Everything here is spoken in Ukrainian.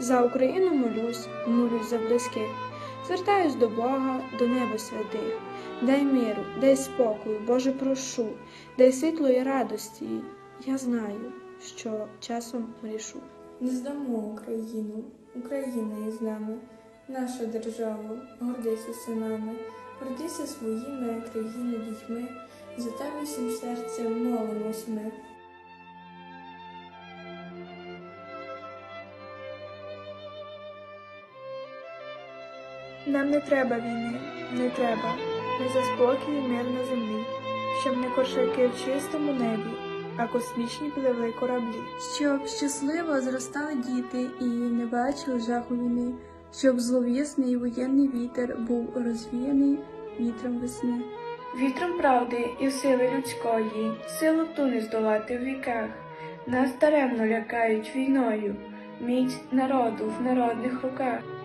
За Україну молюсь, молюсь за близьких. Звертаюсь до Бога, до неба святих. Дай миру, дай спокою, Боже, прошу, дай світло і радості. Я знаю, що часом вирішу. Не здамо Україну, Україна із нами, наша держава, гордися синами, гордися своїми країни дітьми, за тебе всім серцем молимось ми. Нам не треба війни, не треба, не за спокій і мир на землі, щоб не кошаки в чистому небі, а космічні пливли кораблі. Щоб щасливо зростали діти і не бачили жаху війни, щоб зловісний воєнний вітер був розвіяний вітром весни. Вітром правди і сили людської, силу ту не здолати в віках. Нас даремно лякають війною, міць народу в народних руках.